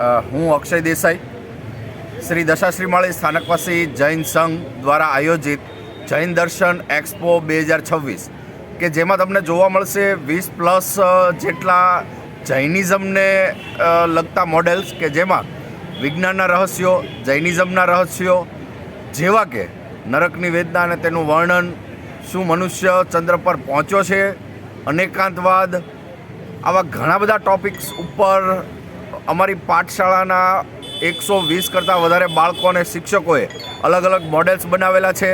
હું અક્ષય દેસાઈ. શ્રી દશાશ્રીમાળી સ્થાનકવાસી જૈન સંઘ દ્વારા આયોજિત જૈન દર્શન એક્સપો બે હજાર છવ્વીસ, કે જેમાં તમને જોવા મળશે વીસ પ્લસ જેટલા જૈનિઝમને લગતા મોડેલ્સ કે જેમાં વિજ્ઞાનના રહસ્યો, જૈનિઝમના રહસ્યો, જેવા કે નરકની વેદના અને તેનું વર્ણન, શું મનુષ્ય ચંદ્ર પર પહોંચ્યો છે, અનેકાંતવાદ, આવા ઘણા બધા ટોપિક્સ ઉપર અમારી પાઠશાળાના એકસો વીસ કરતાં વધારે બાળકો અને શિક્ષકોએ અલગ અલગ મોડેલ્સ બનાવેલા છે.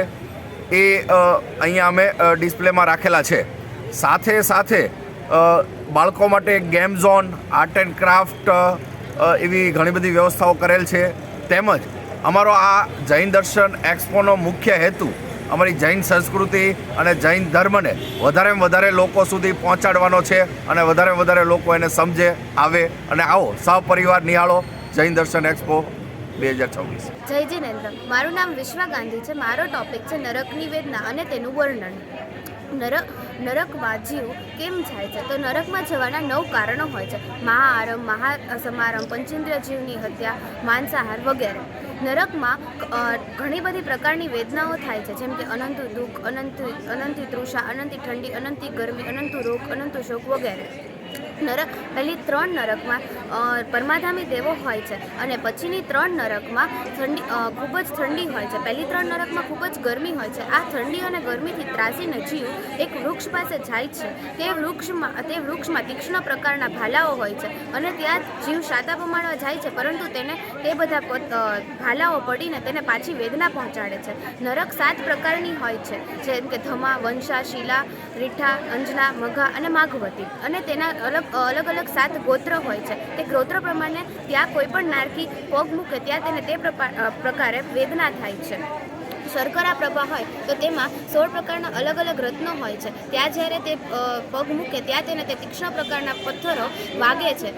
એ અહીંયા અમે ડિસ્પ્લેમાં રાખેલા છે. સાથે સાથે બાળકો માટે game zone art and craft એવી ઘણી બધી વ્યવસ્થાઓ કરેલ છે. તેમજ અમારો આ જૈન દર્શન એક્સપોનો મુખ્ય હેતુ અમારી જૈન સંસ્કૃતિ અને જૈન ધર્મને વધારેમાં વધારે લોકો સુધી પહોંચાડવાનો છે અને વધારે વધારે લોકો એને સમજે, આવે અને આવો સહપરિવાર નિહાળો. જૈન દર્શન એક્સપો બે હજાર છવ્વીસ. જય જિનેન્દ્ર. મારું નામ વિશ્વા ગાંધી છે. મારો ટોપિક છે નરકની વેદના અને તેનું વર્ણન. નરક નરકમાં જીવ કેમ જાય છે? તો નરકમાં જવાના નવ કારણો હોય છે. મહાઆરંભ મહા સમારંભ પંચેન્દ્ર જીવની હત્યા માંસાહાર વગેરે. નરકમાં ઘણી બધી પ્રકારની વેદનાઓ થાય છે. જેમ કે અનંત દુઃખ, અનંત, અનંતી તૃષા અનંતી ઠંડી, અનંતી ગરમી, અનંત રોગ, અનંત શોક વગેરે. નરક, પહેલી ત્રણ નરકમાં પરમાધામી દેવો હોય છે અને પછીની ત્રણ નરકમાં ઠંડી ખૂબ જ ઠંડી હોય છે. પહેલી ત્રણ નરકમાં ખૂબ જ ગરમી હોય છે. આ ઠંડી અને ગરમીથી ત્રાસીને જીવ એક વૃક્ષ પાસે જાય છે. તે વૃક્ષમાં તે વૃક્ષમાં તીક્ષ્ણ પ્રકારના ભાલાઓ હોય છે અને ત્યાં જીવ શાતા પમાડવા જાય છે, પરંતુ તેને, તે બધા ભાલાઓ પડીને તેને પાછી વેદના પહોંચાડે છે. નરક સાત પ્રકારની હોય છે. જેમ કે ધમા વંશા શીલા રીઠા, અંજના, મઘા અને માઘવતી. અને તેના અલગ અલગ અલગ સાત ગોત્ર હોય છે. તે ગોત્ર પ્રમાણે ત્યાં કોઈ પણ નારકી પગ મૂકે, ત્યાં તેને તે પ્રકારે વેદના થાય છે. શર્કરા પ્રભા હોય તો તેમાં સોળ પ્રકારના અલગ અલગ રત્નો હોય છે. ત્યાં જ્યારે તે પગ મૂકે ત્યાં તેને તે તીક્ષ્ણ પ્રકારના પથ્થરો વાગે છે.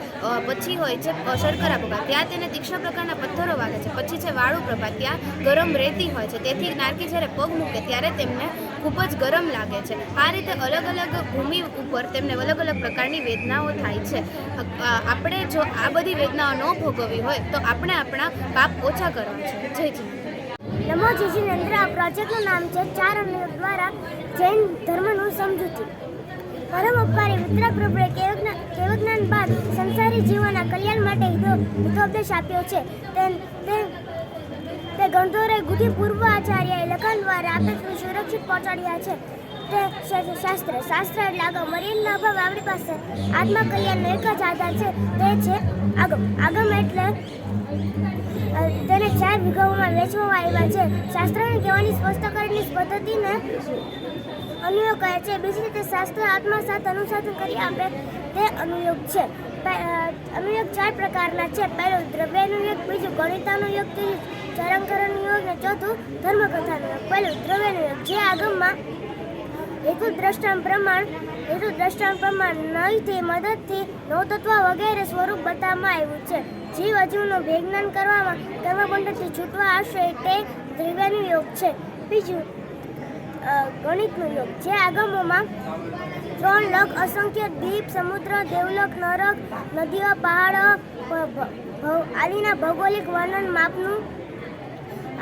પછી હોય છે શર્કરા પ્રભા ત્યાં તેને તીક્ષ્ણ પ્રકારના પથ્થરો વાગે છે. પછી છે વાળુ પ્રભા ત્યાં ગરમ રેતી હોય છે. તેથી નારકી જ્યારે પગ મૂકે ત્યારે તેમને ખૂબ જ ગરમ લાગે છે. આ રીતે અલગ અલગ ભૂમિ ઉપર તેમને અલગ અલગ પ્રકારની વેદનાઓ થાય છે. આપણે જો આ બધી વેદનાઓ ન ભોગવવી હોય તો આપણે આપણા પાપ ઓછા કરવા છે. જય જી નમો જીજીનેન્દ્ર આ પ્રોજેક્ટનું નામ છે ચાર અનુયોગ દ્વારા જૈન ધર્મનું સમજૂતી. પરમ ઉપકારી મિત્ર પ્રભુએ કેવજ્ઞાન બાદ સંસારી જીવોના કલ્યાણ માટે હિતો હિતોપદેશ આપ્યો છે. તે તે ગંધોરે ગુધી પૂર્વ આચાર્યએ લખન દ્વારા આપે સુરક્ષિત પહોંચાડ્યા છે. તે શા- શાસ્ત્ર. શાસ્ત્ર એટલે આગમ મર્યાદના અભાવ આપણી પાસે. આત્મા કલ્યાણનો એક જ આધાર છે. તે છે આગમ. આગમ એટલે તેને ચાર વિગમોમાં વેચવામાં આવ્યા છે. શાસ્ત્રને કહેવાની સ્પષ્ટકરણની પદ્ધતિને અનુયોગ કહે છે. બીજી રીતે શાસ્ત્ર આત્મા સાથે અનુસાધન કરી આપે. તે અનુયોગ છે. અનુયોગ ચાર પ્રકારના છે. પહેલું દ્રવ્ય અનુયોગ બીજું ગણિતાનુયોગ, ત્રીજું ચરંકર યોગ અને ચોથું ધર્મકથાનુયોગ પહેલું દ્રવ્ય અનુયોગ જે આગમમાં હેતુ દ્રષ્ટાંત પ્રમાણ, હેતુ દ્રષ્ટાંત પ્રમાણ નયથી મદદથી, નવતત્વ વગેરે સ્વરૂપ બતાવવામાં આવ્યું છે. જીવ અજીવનું વિજ્ઞાન કરવામાં કર્મબંધથી છૂટવા આશ્રય તે દ્રવ્યનું યોગ છે. બીજું ગણિતનું યોગ. જે આગમોમાં ત્રણ લખ અસંખ્ય દ્વીપ, સમુદ્ર, દેવલોક, નરક, નદીઓ, પહાડો આદિના ભૌગોલિક વર્ણન માપનું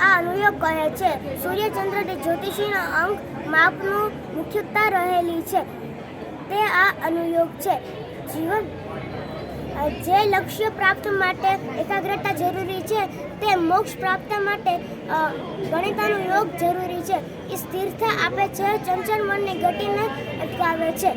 આ અનુયોગ કહે છે. સૂર્યચંદ્ર જ્યોતિષીનો અંક માપનું મુખ્યતા રહેલી છે. તે આ અનુયોગ છે. જીવન જે લક્ષ્ય પ્રાપ્ત માટે એકાગ્રતા જરૂરી છે, તે મોક્ષ પ્રાપ્ત માટે ગણિતાનો યોગ જરૂરી છે. એ સ્થિરતા આપે છે, ચંચળ મનની ગતિને અટકાવે છે.